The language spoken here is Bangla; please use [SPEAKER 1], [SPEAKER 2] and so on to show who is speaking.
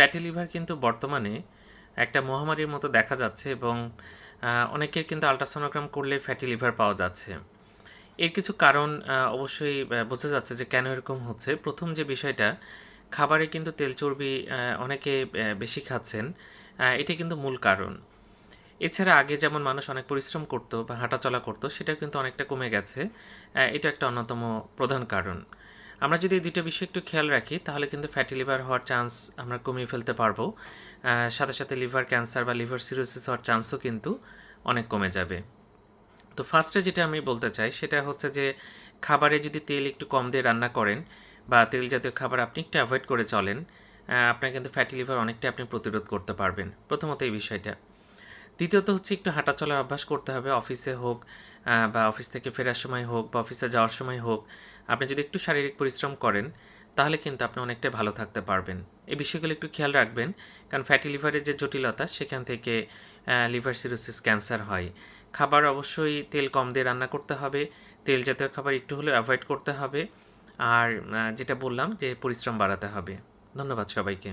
[SPEAKER 1] ফ্যাটি লিভার কিন্তু বর্তমানে একটা মহামারীর মতো দেখা যাচ্ছে এবং অনেকের কিন্তু আলট্রাসোনোগ্রাম করলে ফ্যাটি লিভার পাওয়া যাচ্ছে। এর কিছু কারণ অবশ্যই বোঝা যাচ্ছে যে কেন এরকম হচ্ছে। প্রথম যে বিষয়টা, খাবারে কিন্তু তেল চর্বি অনেকে বেশি খাচ্ছেন এটি কিন্তু মূল কারণ। এছাড়া আগে যেমন মানুষ অনেক পরিশ্রম করতো বা হাঁটাচলা করতো, সেটাও কিন্তু অনেকটা কমে গেছে। এটা একটা অন্যতম প্রধান কারণ। আমরা যদি এই দুটো বিষয় একটু খেয়াল রাখি, তাহলে কিন্তু ফ্যাটি লিভার হওয়ার চান্স আমরা কমিয়ে ফেলতে পারব। সাথে সাথে লিভার ক্যান্সার বা লিভার সিরোসিস হওয়ার চান্সও কিন্তু অনেক কমে যাবে। তো ফার্স্টে যেটা আমি বলতে চাই, সেটা হচ্ছে যে খাবারে যদি তেল একটু কম দিয়ে রান্না করেন বা তেল জাতীয় খাবার আপনি একটু অ্যাভয়েড করে চলেন আপনার কিন্তু ফ্যাটি লিভার অনেকটা আপনি প্রতিরোধ করতে পারবেন। প্রথমত এই বিষয়টা। দ্বিতীয়ত হচ্ছে একটু হাঁটা চলার অভ্যাস করতে হবে, অফিসে হোক বা অফিস থেকে ফেরার সময় হোক বা অফিসে যাওয়ার সময় হোক। আপনি যদি একটু শারীরিক পরিশ্রম করেন, তাহলে কিন্তু আপনি অনেকটাই ভালো থাকতে পারবেন। এই বিষয়গুলো একটু খেয়াল রাখবেন, কারণ ফ্যাটি লিভারের যে জটিলতা, সেখান থেকে লিভার সিরোসিস ক্যান্সার হয়। খাবার অবশ্যই তেল কম দিয়ে রান্না করতে হবে, তেল জাতীয় খাবার একটু হলেও অ্যাভয়েড করতে হবে। আর যেটা বললাম যে পরিশ্রম বাড়াতে হবে। ধন্যবাদ সবাইকে।